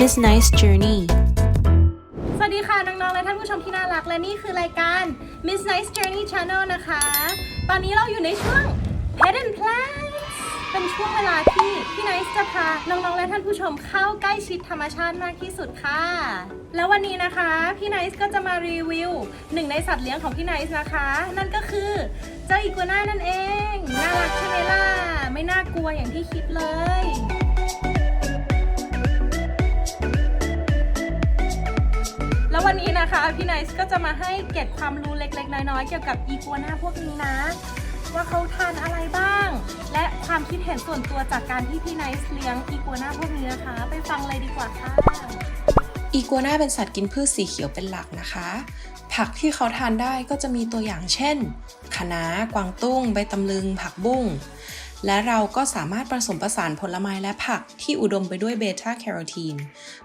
Miss Nice Journey สวัสดีค่ะ น้อง ๆ และท่านผู้ชมที่น่ารักและนี่คือรายการ Miss Nice Journey Channel นะคะ ตอนนี้เราอยู่ในช่วง Pet and Plants เป็นช่วงเวลาที่พี่ไนซ์จะพาน้อง ๆ และท่านผู้ชมเข้าใกล้ชิดธรรมชาติมากที่สุดค่ะ แล้ววันนี้นะคะ พี่ไนซ์ก็จะมารีวิวหนึ่งในสัตว์เลี้ยงของพี่ไนซ์นะคะ นั่นก็คือเจ้าอีกัวน่านั่นเอง น่ารักใช่ไหมล่ะ ไม่น่ากลัวอย่างที่คิดเลย วันนี้นะคะพี่ไนซ์ก็จะมาให้เกร็ดความรู้เล็กๆ น้อยๆ เกี่ยวกับอีกัวน่าพวกนี้นะ ว่าเขาทานอะไรบ้าง และความคิดเห็นส่วนตัวจากการที่พี่ไนซ์เลี้ยงอีกัวน่าพวกนี้นะคะ ไปฟังเลยดีกว่าค่ะอีกัวน่าเป็นสัตว์กินพืชสีเขียวเป็นหลักนะคะ ผักที่เขาทานได้ก็จะมีตัวอย่างเช่นคะน้ากวางตุ้ง ใบตำลึง ผักบุ้ง และเราก็สามารถผสมผสานผลไม้และผักที่อุดมไปด้วยเบต้าแคโรทีน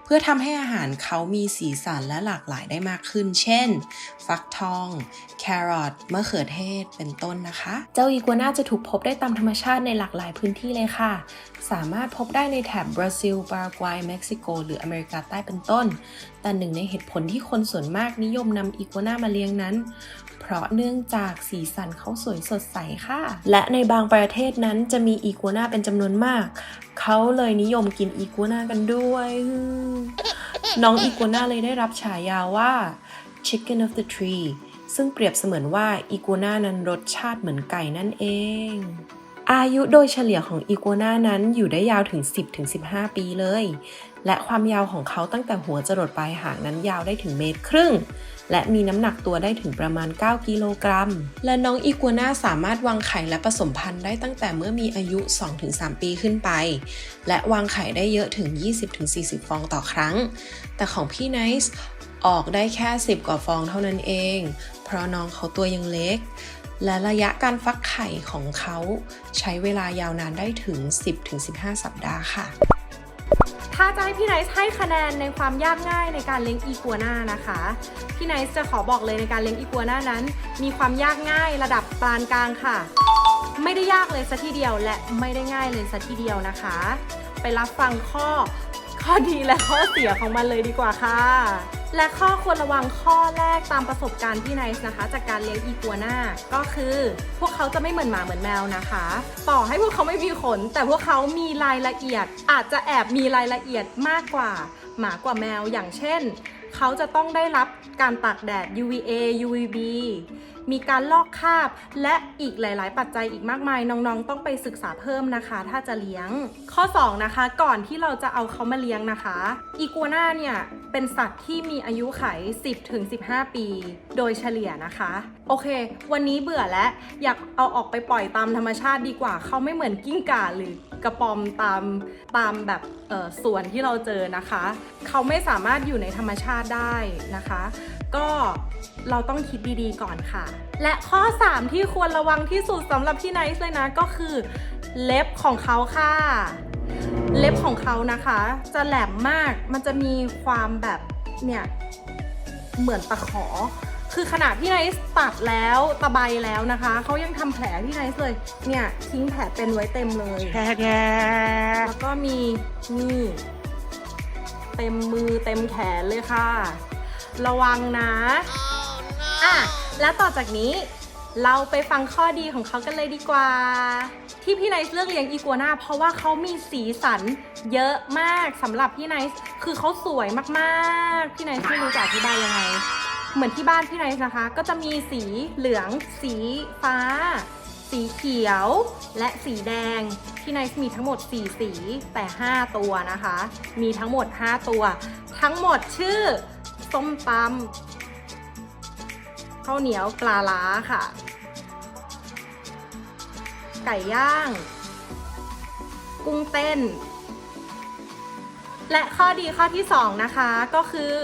เพื่อทำให้อาหารเขามีสีสันและหลากหลายได้มากขึ้น เช่น ฟักทอง แครอทมะเขือเทศเป็นต้นนะคะ เจ้าอีกัวน่าจะถูกพบได้ตามธรรมชาติในหลากหลายพื้นที่เลยค่ะ สามารถพบได้ในแถบบราซิล ปารากวัย เม็กซิโก หรืออเมริกาใต้เป็นต้น แต่หนึ่งในเหตุผลที่คนส่วนมากนิยมนำอีกัวน่ามาเลี้ยงนั้น ราะเนื่องจากสีสันเขาสวยสดใสค่ะ และในบางประเทศนั้นจะมีอีกัวน่าเป็นจำนวนมาก เขาเลยนิยมกินอีกัวน่ากันด้วย น้องอีกัวน่าเลยได้รับฉายาว่า Chicken of the Tree ซึ่งเปรียบเสมือนว่าอีกัวน่านั้นรสชาติเหมือนไก่นั่นเอง อายุโดยเฉลี่ยของอีกัวน่านั้นอยู่ได้ยาวถึง 10-15 ปีเลย และความยาวของเขาตั้งแต่หัวจรดปลายหางนั้นยาวได้ถึงเมตรครึ่ง และมีน้ำหนักตัวได้ถึงประมาณ 9 กิโลกรัม และน้องอีกัวน่าสามารถวางไข่และผสมพันธุ์ได้ตั้งแต่เมื่อมีอายุ 2-3 ปีขึ้นไป และวางไข่ได้เยอะถึง 20-40 ฟองต่อครั้ง แต่ของพี่ไนซ์ออกได้แค่ 10 กว่าฟองเท่านั้นเอง เพราะน้องเขาตัวยังเล็ก และระยะการฟักไข่ของเขาใช้เวลายาวนานได้ถึง 10-15 สัปดาห์ค่ะ ถ้าจะให้พี่ไนซ์ให้คะแนนในความยากง่ายในการเลี้ยงอีกัวน่านะคะ พี่ไนซ์จะขอบอกเลยในการเลี้ยงอีกัวน่านั้น มีความยากง่ายระดับปานกลางค่ะ ไม่ได้ยากเลยสัทีเดียวและไม่ได้ง่ายเลยสัทีเดียวนะคะ ไปรับฟังข้อข้อดีและข้อเสียของมันเลยดีกว่าค่ะ และข้อควรระวังข้อแรกตามประสบการณ์พี่ไนซ์นะคะ จากการเลี้ยงอีกัวน่าก็คือ พวกเขาจะไม่เหมือนหมาเหมือนแมวนะคะต่อให้พวกเขาไม่มีขน แต่พวกเขามีรายละเอียด อาจจะแอบมีรายละเอียดมากกว่า หมากว่าแมวอย่างเช่น เขาจะต้องได้รับการตากแดด UVA UVB มีการลอกคราบและอีกหลาย ๆ ปัจจัยอีกมากมาย น้อง ๆ ต้องไปศึกษาเพิ่มนะคะ ถ้าจะเลี้ยง ข้อ 2 นะคะ ก่อนที่เราจะเอาเขามาเลี้ยงนะคะ อีกัวน่าเนี่ย เป็นสัตว์ที่มีอายุไข 10-15 ปี โดยเฉลี่ยนะคะ โอเค วันนี้เบื่อแล้ว อยากเอาออกไปปล่อยตามธรรมชาติดีกว่า เขาไม่เหมือนกิ้งก่าหรือกระปอมตามตามแบบเอ่อสวนที่เราเจอนะคะ เขาไม่สามารถอยู่ในธรรมชาติได้นะคะ ก็เราต้องคิดดีๆก่อนค่ะ และข้อ 3 ที่ควรระวังที่สุดสำหรับพี่ไนซ์เลยนะก็คือเล็บของเขาค่ะ เล็บของเขานะคะ จะแหลมมาก มันจะมีความแบบเนี่ยเหมือนตะขอ คือขนาดพี่ไนซ์ตัดแล้วตะไบแล้วนะคะ เขายังทำแผลพี่ไนซ์เลย เนี่ยทิ้งแผลเป็นไว้เต็มเลยแล้วก็มีนี่ เต็มมือเต็มแขนเลยค่ะ ระวังนะ อะ แล้วต่อจากนี้ เราไปฟังข้อดีของเขากันเลยดีกว่า ที่พี่ไนซ์เลือกเลี้ยงอีกัวน่าเพราะว่าเขามีสีสันเยอะมากสำหรับพี่ไนซ์คือเขาสวยมากๆ พี่ไนซ์ไม่รู้จะอธิบายยังไง เหมือนที่บ้านพี่ไนซ์นะคะ ก็จะมีสีเหลือง สีฟ้า สีเขียว และสีแดง พี่ไนซ์มีทั้งหมด 4 สีแต่ 5 ตัวนะคะ มีทั้งหมด 5 ตัว ทั้งหมดชื่อส้มตำ ข้าวเหนียวปลาล้าค่ะ ไก่ย่าง กุ้งเต้น และข้อดีข้อที่ 2 นะคะก็คือ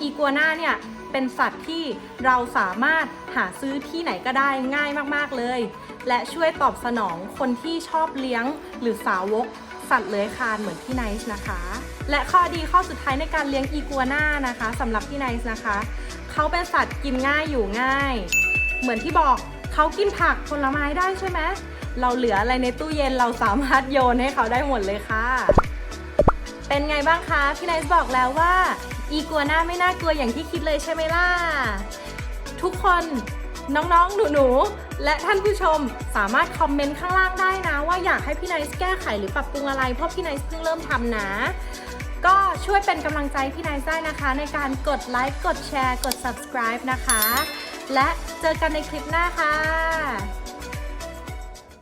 อีกัวน่าเนี่ยเป็นสัตว์ที่เราสามารถหาซื้อที่ไหนก็ได้ง่ายมากๆเลย และช่วยตอบสนองคนที่ชอบเลี้ยงหรือสาวก สัตว์เลื้อยคลานเหมือนพี่ไนซ์นะคะ และข้อดีข้อสุดท้ายในการเลี้ยงอีกัวน่านะคะสำหรับพี่ไนซ์นะคะเขาเป็นสัตว์กินง่ายอยู่ง่าย เหมือนที่บอกเขากินผักผลไม้ได้ใช่ไหมเราเหลืออะไรในตู้เย็นเราสามารถโยนให้เขาได้หมดเลยค่ะ เป็นไงบ้างคะพี่ไนซ์บอกแล้วว่า อีกัวน่าไม่น่ากลัวอย่างที่คิดเลยใช่ไหมล่ะทุกคน น้องๆ หนูๆ และท่านผู้ชมสามารถคอมเมนต์ข้างล่างได้นะ ว่าอยากให้พี่ไนซ์แก้ไขหรือปรับปรุงอะไร เพราะพี่ไนซ์เพิ่งเริ่มทำนะ ก็ช่วยเป็นกำลังใจพี่ไนซ์ได้นะคะ ในการกดไลค์กดแชร์ กด subscribe นะคะ และเจอกันในคลิปหน้าค่ะ